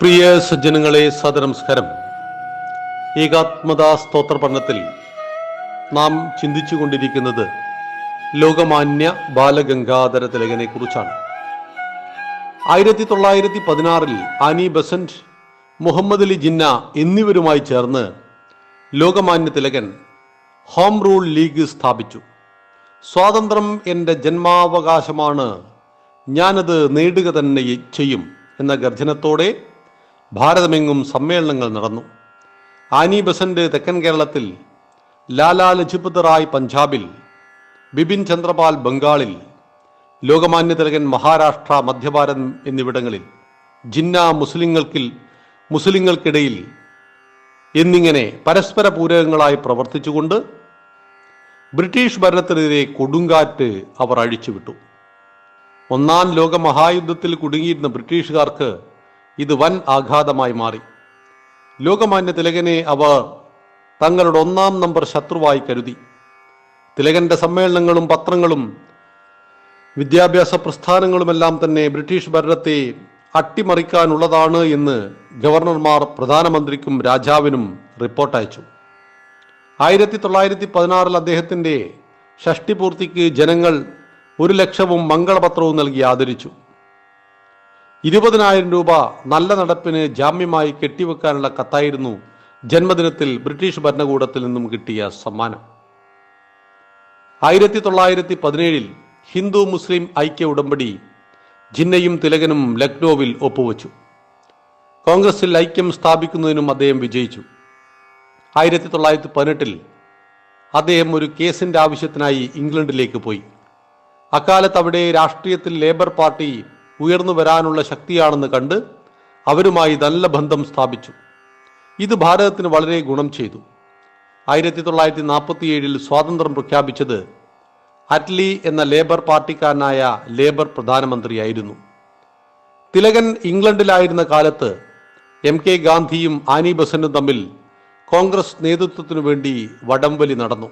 പ്രിയ സജ്ജനങ്ങളെ സദനമസ്കാരം. ഏകാത്മതാ സ്തോത്ര പഠനത്തിൽ നാം ചിന്തിച്ചു കൊണ്ടിരിക്കുന്നത് ലോകമാന്യ ബാലഗംഗാധര തിലകനെ കുറിച്ചാണ് ആയിരത്തി തൊള്ളായിരത്തി പതിനാറിൽ ആനി ബസന്റ് മുഹമ്മദ് അലി ജിന്ന എന്നിവരുമായി ചേർന്ന് Lokmanya Tilakan home rule league സ്ഥാപിച്ചു. സ്വാതന്ത്ര്യം എന്റെ ജന്മാവകാശമാണ് ഞാനത് നേടുക തന്നെ ചെയ്യും എന്ന ഗർജനത്തോടെ ഭാരതമെങ്ങും സമ്മേളനങ്ങൾ നടന്നു. ആനി ബസന്റ് തെക്കൻ കേരളത്തിൽ ലാലാ ലജ്പത് റായ് പഞ്ചാബിൽ ബിപിൻ ചന്ദ്രപാൽ ബംഗാളിൽ ലോകമാന്യ തിലകൻ മഹാരാഷ്ട്ര മധ്യഭാരതം എന്നിവിടങ്ങളിൽ ജിന്ന മുസ്ലിങ്ങൾക്കിൽ മുസ്ലിങ്ങൾക്കിടയിൽ എന്നിങ്ങനെ പരസ്പര പൂരകങ്ങളായി പ്രവർത്തിച്ചുകൊണ്ട് ബ്രിട്ടീഷ് ഭരണത്തിനെതിരെ കൊടുങ്കാറ്റ് അവർ അഴിച്ചുവിട്ടു. ഒന്നാം ലോക മഹായുദ്ധത്തിൽ കുടുങ്ങിയിരുന്ന ബ്രിട്ടീഷുകാർക്ക് ഇത് വൻ ആഘാതമായി മാറി. ലോകമാന്യ തിലകനെ അവർ തങ്ങളുടെ ഒന്നാം നമ്പർ ശത്രുവായി കരുതി. തിലകന്റെ സമ്മേളനങ്ങളും പത്രങ്ങളും വിദ്യാഭ്യാസ പ്രസ്ഥാനങ്ങളുമെല്ലാം തന്നെ ബ്രിട്ടീഷ് ഭരണത്തെ അട്ടിമറിക്കാനുള്ളതാണ് എന്ന് ഗവർണർമാർ പ്രധാനമന്ത്രിക്കും രാജാവിനും റിപ്പോർട്ട് അയച്ചു. ആയിരത്തി തൊള്ളായിരത്തി പതിനാറിൽ അദ്ദേഹത്തിന്റെ ഷഷ്ടിപൂർത്തിക്ക് ജനങ്ങൾ ഒരു ലക്ഷവും മംഗളപത്രവും നൽകി ആദരിച്ചു. ഇരുപതിനായിരം രൂപ നല്ല നടപ്പിന് ജാമ്യമായി കെട്ടിവെക്കാനുള്ള കത്തായിരുന്നു ജന്മദിനത്തിൽ ബ്രിട്ടീഷ് ഭരണകൂടത്തിൽ നിന്നും കിട്ടിയ സമ്മാനം. ആയിരത്തി തൊള്ളായിരത്തി പതിനേഴിൽ ഹിന്ദു മുസ്ലിം ഐക്യ ഉടമ്പടി ജിന്നയും തിലകനും ലക്നോവിൽ ഒപ്പുവച്ചു. കോൺഗ്രസിൽ ഐക്യം സ്ഥാപിക്കുന്നതിനും അദ്ദേഹം വിജയിച്ചു. ആയിരത്തി തൊള്ളായിരത്തി പതിനെട്ടിൽ അദ്ദേഹം ഒരു കേസിന്റെ ആവശ്യത്തിനായി ഇംഗ്ലണ്ടിലേക്ക് പോയി. അക്കാലത്ത് അവിടെ രാഷ്ട്രീയത്തിൽ ലേബർ പാർട്ടി ഉയർന്നു വരാനുള്ള ശക്തിയാണെന്ന് കണ്ട് അവരുമായി നല്ല ബന്ധം സ്ഥാപിച്ചു. ഇത് ഭാരതത്തിന് വളരെ ഗുണം ചെയ്തു. ആയിരത്തി തൊള്ളായിരത്തി നാൽപ്പത്തിയേഴിൽ സ്വാതന്ത്ര്യം പ്രഖ്യാപിച്ചത് അറ്റ്ലി എന്ന ലേബർ പാർട്ടിക്കാരനായ ലേബർ പ്രധാനമന്ത്രിയായിരുന്നു. തിലകൻ ഇംഗ്ലണ്ടിലായിരുന്ന കാലത്ത് എം കെ ഗാന്ധിയും ആനി ബസന്റും തമ്മിൽ കോൺഗ്രസ് നേതൃത്വത്തിനു വേണ്ടി വടംവലി നടന്നു.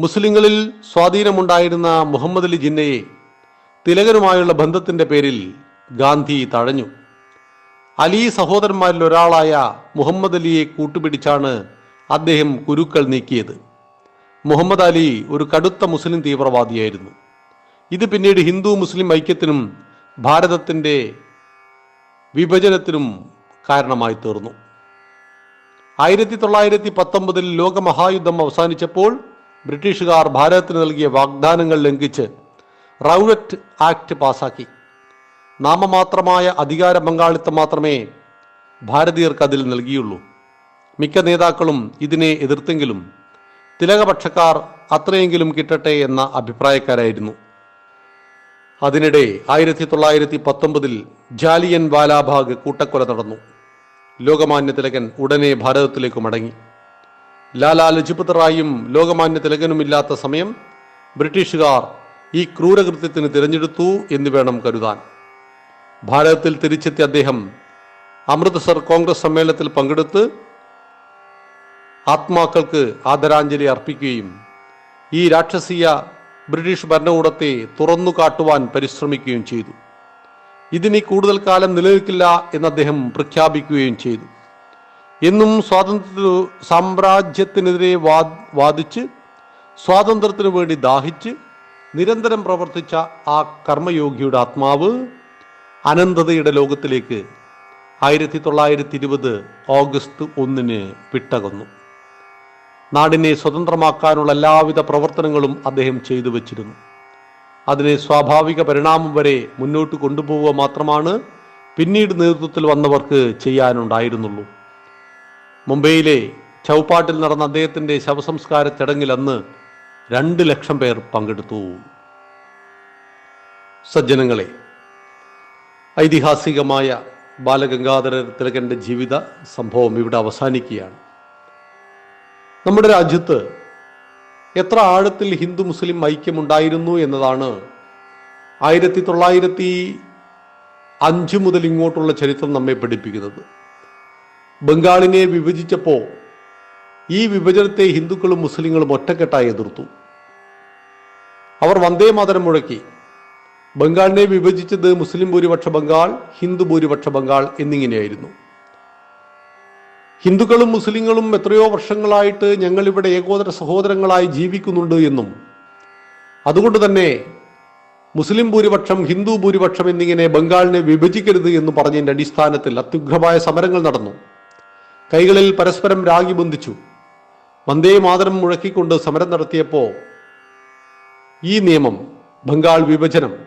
മുസ്ലിങ്ങളിൽ സ്വാധീനമുണ്ടായിരുന്ന മുഹമ്മദ് അലി ജിന്നയെ തിലകനുമായുള്ള ബന്ധത്തിന്റെ പേരിൽ ഗാന്ധി തഴഞ്ഞു. അലി സഹോദരന്മാരിൽ ഒരാളായ മുഹമ്മദ് അലിയെ കൂട്ടുപിടിച്ചാണ് അദ്ദേഹം കുരുക്കൾ നീക്കിയത്. മുഹമ്മദ് അലി ഒരു കടുത്ത മുസ്ലിം തീവ്രവാദിയായിരുന്നു. ഇത് പിന്നീട് ഹിന്ദു മുസ്ലിം ഐക്യത്തിനും ഭാരതത്തിന്റെ വിഭജനത്തിനും കാരണമായി തീർന്നു. ആയിരത്തി തൊള്ളായിരത്തി പത്തൊമ്പതിൽ ലോകമഹായുദ്ധം അവസാനിച്ചപ്പോൾ ബ്രിട്ടീഷുകാർ ഭാരതത്തിന് നൽകിയ വാഗ്ദാനങ്ങൾ ലംഘിച്ച് റൗലറ്റ് ആക്ട് പാസാക്കി. നാമമാത്രമായ അധികാര പങ്കാളിത്തം മാത്രമേ ഭാരതീയർക്ക് അതിൽ നൽകിയുള്ളൂ. മിക്ക നേതാക്കളും ഇതിനെ എതിർത്തെങ്കിലും തിലകപക്ഷക്കാർ അത്രയെങ്കിലും കിട്ടട്ടെ എന്ന അഭിപ്രായക്കാരായിരുന്നു. അതിനിടെ ആയിരത്തി തൊള്ളായിരത്തി പത്തൊമ്പതിൽ ജാലിയൻ വാലാബാഗ് കൂട്ടക്കൊല നടന്നു. ലോകമാന്യ തിലകൻ ഉടനെ ഭാരതത്തിലേക്ക് മടങ്ങി. ലാലാ ലജ്പത് റായും ലോകമാന്യ തിലകനുമില്ലാത്ത സമയം ബ്രിട്ടീഷുകാർ ഈ ക്രൂരകൃത്യത്തിന് തിരഞ്ഞെടുത്തു എന്ന് വേണം കരുതാൻ. ഭാരതത്തിൽ തിരിച്ചെത്തിയ അദ്ദേഹം അമൃത്സർ കോൺഗ്രസ് സമ്മേളനത്തിൽ പങ്കെടുത്ത് ആത്മാക്കൾക്ക് ആദരാഞ്ജലി അർപ്പിക്കുകയും ഈ രാക്ഷസീയ ബ്രിട്ടീഷ് ഭരണകൂടത്തെ തുറന്നു കാട്ടുവാൻ പരിശ്രമിക്കുകയും ചെയ്തു. ഇതിനി കൂടുതൽ കാലം നിലനിൽക്കില്ല എന്ന് അദ്ദേഹം പ്രഖ്യാപിക്കുകയും ചെയ്തു. എന്നും സ്വാതന്ത്ര്യ സാമ്രാജ്യത്തിനെതിരെ വാദിച്ച് സ്വാതന്ത്ര്യത്തിനു വേണ്ടി ദാഹിച്ച് നിരന്തരം പ്രവർത്തിച്ച ആ കർമ്മയോഗിയുടെ ആത്മാവ് അനന്തതയുടെ ലോകത്തിലേക്ക് ആയിരത്തി തൊള്ളായിരത്തി ഇരുപത് ഓഗസ്റ്റ് ഒന്നിന് വിട്ടകന്നു. നാടിനെ സ്വതന്ത്രമാക്കാനുള്ള എല്ലാവിധ പ്രവർത്തനങ്ങളും അദ്ദേഹം ചെയ്തു വച്ചിരുന്നു. അതിനെ സ്വാഭാവിക പരിണാമം വരെ മുന്നോട്ട് കൊണ്ടുപോവുക മാത്രമാണ് പിന്നീട് നേതൃത്വത്തിൽ വന്നവർക്ക് ചെയ്യാനുണ്ടായിരുന്നുള്ളൂ. മുംബൈയിലെ ചൗപ്പാട്ടിൽ നടന്ന അദ്ദേഹത്തിന്റെ ശവസംസ്കാര ചടങ്ങിൽ അന്ന് രണ്ട് ലക്ഷം പേർ പങ്കെടുത്തു. സജ്ജനങ്ങളെ ഐതിഹാസികമായ ബാലഗംഗാധര തിലകന്റെ ജീവിത സംഭവം ഇവിടെ അവസാനിക്കുകയാണ്. നമ്മുടെ രാജ്യത്ത് എത്ര ആഴത്തിൽ ഹിന്ദു മുസ്ലിം ഐക്യമുണ്ടായിരുന്നു എന്നതാണ് ആയിരത്തി തൊള്ളായിരത്തി അഞ്ച് മുതൽ ഇങ്ങോട്ടുള്ള ചരിത്രം നമ്മെ പഠിപ്പിക്കുന്നത്. ബംഗാളിനെ വിഭജിച്ചപ്പോൾ ഈ വിഭജനത്തെ ഹിന്ദുക്കളും മുസ്ലിങ്ങളും ഒറ്റക്കെട്ടായി എതിർത്തു. അവർ വന്ദേ മാതരം മുഴക്കി. ബംഗാളിനെ വിഭജിച്ചത് മുസ്ലിം ഭൂരിപക്ഷ ബംഗാൾ ഹിന്ദു ഭൂരിപക്ഷ ബംഗാൾ എന്നിങ്ങനെയായിരുന്നു. ഹിന്ദുക്കളും മുസ്ലിങ്ങളും എത്രയോ വർഷങ്ങളായിട്ട് ഞങ്ങളിവിടെ ഏകോദര സഹോദരങ്ങളായി ജീവിക്കുന്നുണ്ട് എന്നും. അതുകൊണ്ട് തന്നെ മുസ്ലിം ഭൂരിപക്ഷം ഹിന്ദു ഭൂരിപക്ഷം എന്നിങ്ങനെ ബംഗാളിനെ വിഭജിക്കരുത് എന്ന് പറഞ്ഞതിന്റെ അടിസ്ഥാനത്തിൽ അത്യുഗ്രമായ സമരങ്ങൾ നടന്നു. കൈകളിൽ പരസ്പരം രാഗി ബന്ധിച്ചു. വന്ദേ മാതരം മുഴക്കിക്കൊണ്ട് സമരം നടത്തിയപ്പോൾ ഈ നിയമം ബംഗാൾ വിഭജനം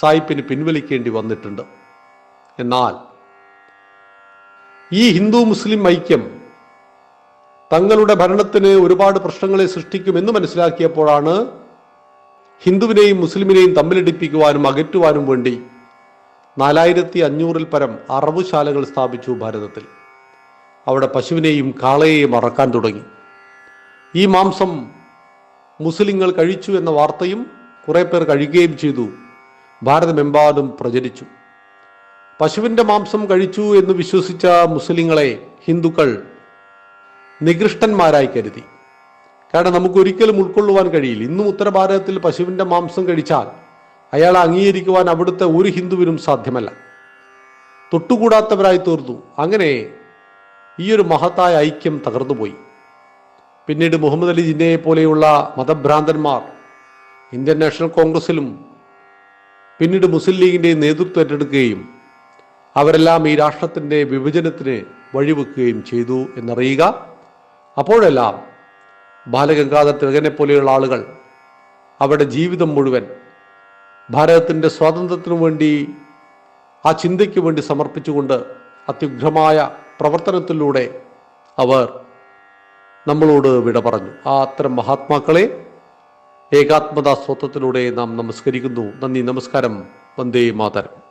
സായിപ്പിന് പിൻവലിക്കേണ്ടി വന്നിട്ടുണ്ട്. എന്നാൽ ഈ ഹിന്ദു മുസ്ലിം ഐക്യം തങ്ങളുടെ ഭരണത്തിന് ഒരുപാട് പ്രശ്നങ്ങളെ സൃഷ്ടിക്കുമെന്ന് മനസ്സിലാക്കിയപ്പോഴാണ് ഹിന്ദുവിനെയും മുസ്ലിമിനെയും തമ്മിലടിപ്പിക്കുവാനും അകറ്റുവാനും വേണ്ടി നാലായിരത്തി അഞ്ഞൂറിൽ പരം അറവുശാലകൾ സ്ഥാപിച്ചു ഭാരതത്തിൽ. അവിടെ പശുവിനെയും കാളയെയും അറക്കാൻ തുടങ്ങി. ഈ മാംസം മുസ്ലിങ്ങൾ കഴിച്ചു എന്ന വാർത്തയും കുറെ പേർ കഴിക്കുകയും ചെയ്തു. ഭാരതമെമ്പാടും പ്രചരിച്ചു. പശുവിന്റെ മാംസം കഴിച്ചു എന്ന് വിശ്വസിച്ച മുസ്ലിങ്ങളെ ഹിന്ദുക്കൾ നികൃഷ്ടന്മാരായി കരുതി. കാരണം നമുക്ക് ഒരിക്കലും ഉൾക്കൊള്ളുവാൻ കഴിയില്ല. ഇന്നും ഉത്തരഭാരതത്തിൽ പശുവിന്റെ മാംസം കഴിച്ചാൽ അയാളെ അംഗീകരിക്കുവാൻ അവിടുത്തെ ഒരു ഹിന്ദുവിനും സാധ്യമല്ല. തൊട്ടുകൂടാത്തവരായി തീർന്നു. അങ്ങനെ ഈ ഒരു മഹത്തായ ഐക്യം തകർന്നുപോയി. പിന്നീട് മുഹമ്മദ് അലി ജിന്നയെ പോലെയുള്ള മതഭ്രാന്തന്മാർ ഇന്ത്യൻ നാഷണൽ കോൺഗ്രസിലും പിന്നീട് മുസ്ലിം ലീഗിന്റെ നേതൃത്വം ഏറ്റെടുക്കുകയും അവരെല്ലാം ഈ രാഷ്ട്രത്തിന്റെ വിഭജനത്തിന് വഴിവെക്കുകയും ചെയ്തു എന്നറിയുക. അപ്പോഴെല്ലാം ബാലഗംഗാധർ തിലകനെ പോലെയുള്ള ആളുകൾ അവരുടെ ജീവിതം മുഴുവൻ ഭാരതത്തിന്റെ സ്വാതന്ത്ര്യത്തിനു വേണ്ടി ആ ചിന്തയ്ക്ക് വേണ്ടി സമർപ്പിച്ചുകൊണ്ട് അത്യുഗ്രമായ പ്രവർത്തനത്തിലൂടെ അവർ നമ്മളോട് വിട പറഞ്ഞു. ആ അത്തരം മഹാത്മാക്കളെ ഏകാത്മതാ സ്വത്വത്തിലൂടെ നാം നമസ്കരിക്കുന്നു. നന്ദി നമസ്കാരം. വന്ദേ മാതരം.